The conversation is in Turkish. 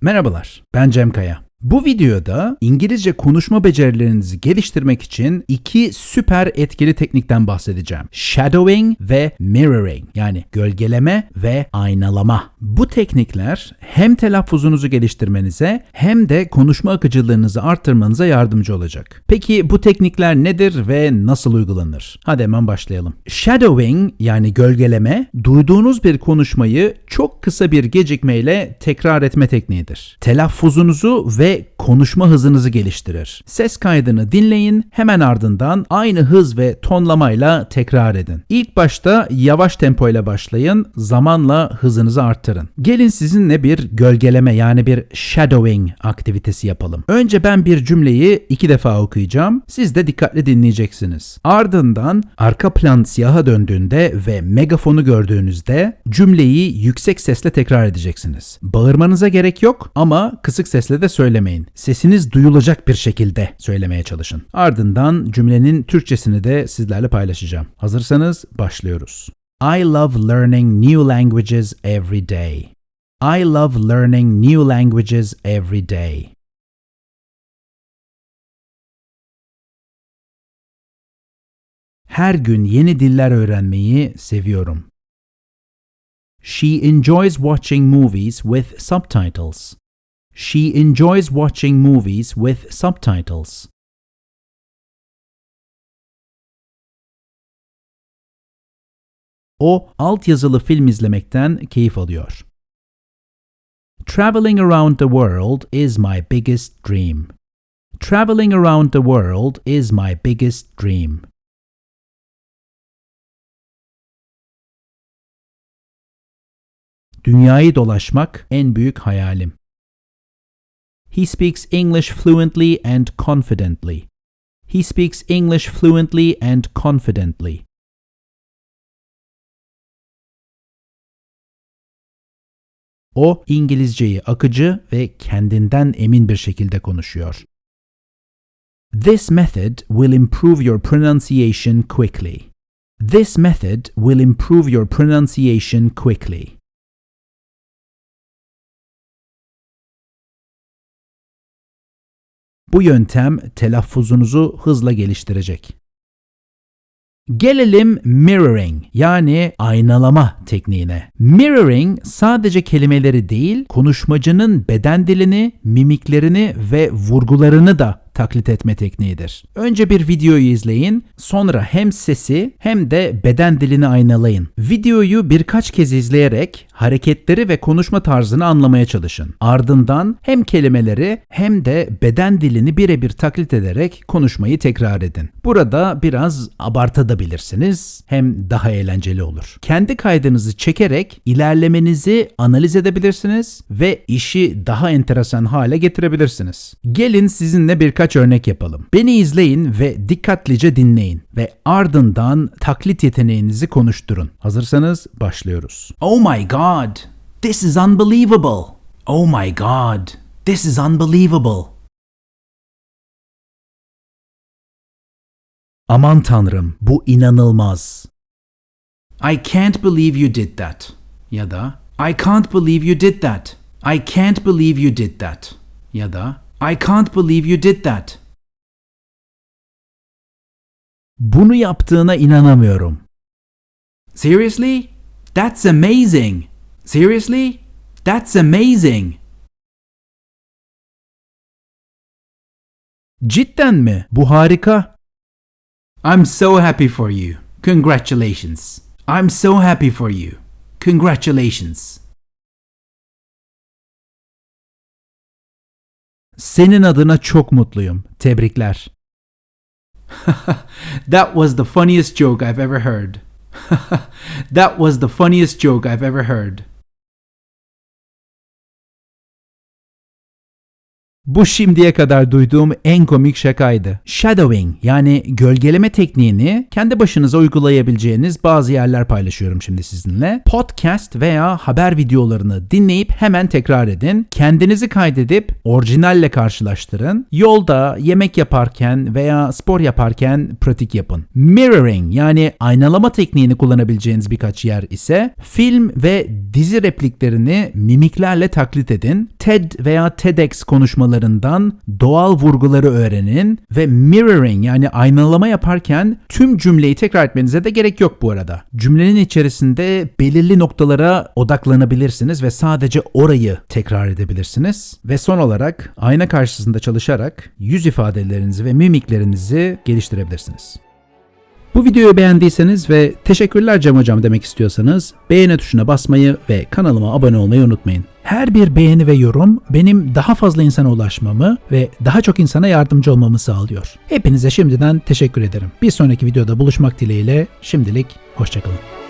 Merhabalar, ben Cem Kaya. Bu videoda İngilizce konuşma becerilerinizi geliştirmek için iki süper etkili teknikten bahsedeceğim. Shadowing ve mirroring yani gölgeleme ve aynalama. Bu teknikler hem telaffuzunuzu geliştirmenize hem de konuşma akıcılığınızı arttırmanıza yardımcı olacak. Peki bu teknikler nedir ve nasıl uygulanır? Hadi hemen başlayalım. Shadowing yani gölgeleme duyduğunuz bir konuşmayı çok kısa bir gecikmeyle tekrar etme tekniğidir. Telaffuzunuzu ve konuşma hızınızı geliştirir. Ses kaydını dinleyin, hemen ardından aynı hız ve tonlamayla tekrar edin. İlk başta yavaş tempoyla başlayın, zamanla hızınızı arttırın. Gelin sizinle bir gölgeleme yani bir shadowing aktivitesi yapalım. Önce ben bir cümleyi iki defa okuyacağım. Siz de dikkatli dinleyeceksiniz. Ardından arka plan siyaha döndüğünde ve megafonu gördüğünüzde cümleyi yüksek sesle tekrar edeceksiniz. Bağırmanıza gerek yok ama kısık sesle de söylemeyin. Sesiniz duyulacak bir şekilde söylemeye çalışın. Ardından cümlenin Türkçesini de sizlerle paylaşacağım. Hazırsanız başlıyoruz. I love learning new languages every day. I love learning new languages every day. Her gün yeni diller öğrenmeyi seviyorum. She enjoys watching movies with subtitles. She enjoys watching movies with subtitles. O altyazılı film izlemekten keyif alıyor. Traveling around the world is my biggest dream. Traveling around the world is my biggest dream. Dünyayı dolaşmak en büyük hayalim. He speaks English fluently and confidently. He speaks English fluently and confidently. O İngilizceyi akıcı ve kendinden emin bir şekilde konuşuyor. This method will improve your pronunciation quickly. This method will improve your pronunciation quickly. Bu yöntem telaffuzunuzu hızla geliştirecek. Gelelim mirroring yani aynalama tekniğine. Mirroring sadece kelimeleri değil, konuşmacının beden dilini, mimiklerini ve vurgularını da taklit etme tekniğidir. Önce bir videoyu izleyin, sonra hem sesi hem de beden dilini aynalayın. Videoyu birkaç kez izleyerek hareketleri ve konuşma tarzını anlamaya çalışın. Ardından hem kelimeleri hem de beden dilini birebir taklit ederek konuşmayı tekrar edin. Burada biraz abartabilirsiniz hem daha eğlenceli olur. Kendi kaydınızı çekerek ilerlemenizi analiz edebilirsiniz ve işi daha enteresan hale getirebilirsiniz. Gelin sizinle birkaç birkaç örnek yapalım. Beni izleyin ve dikkatlice dinleyin ve ardından taklit yeteneğinizi konuşturun. Hazırsanız başlıyoruz. Oh my god, this is unbelievable. Oh my god, this is unbelievable. Aman tanrım, bu inanılmaz. I can't believe you did that. Ya da I can't believe you did that. I can't believe you did that. Ya da I can't believe you did that. Bunu yaptığına inanamıyorum. Seriously? That's amazing. Seriously? That's amazing. Cidden mi? Bu harika. I'm so happy for you. Congratulations. I'm so happy for you. Congratulations. Senin adına çok mutluyum. Tebrikler. That was the funniest joke I've ever heard. That was the funniest joke I've ever heard. Bu şimdiye kadar duyduğum en komik şakaydı. Shadowing yani gölgeleme tekniğini kendi başınıza uygulayabileceğiniz bazı yerler paylaşıyorum şimdi sizinle. Podcast veya haber videolarını dinleyip hemen tekrar edin. Kendinizi kaydedip orijinalle karşılaştırın. Yolda, yemek yaparken veya spor yaparken pratik yapın. Mirroring yani aynalama tekniğini kullanabileceğiniz birkaç yer ise film ve dizi repliklerini mimiklerle taklit edin TED veya TEDx konuşmalarından doğal vurguları öğrenin ve mirroring yani aynalama yaparken tüm cümleyi tekrar etmenize de gerek yok bu arada. Cümlenin içerisinde belirli noktalara odaklanabilirsiniz ve sadece orayı tekrar edebilirsiniz. Ve son olarak ayna karşısında çalışarak yüz ifadelerinizi ve mimiklerinizi geliştirebilirsiniz. Bu videoyu beğendiyseniz ve teşekkürler Cem Hocam demek istiyorsanız beğeni tuşuna basmayı ve kanalıma abone olmayı unutmayın. Her bir beğeni ve yorum benim daha fazla insana ulaşmamı ve daha çok insana yardımcı olmamı sağlıyor. Hepinize şimdiden teşekkür ederim. Bir sonraki videoda buluşmak dileğiyle şimdilik hoşçakalın.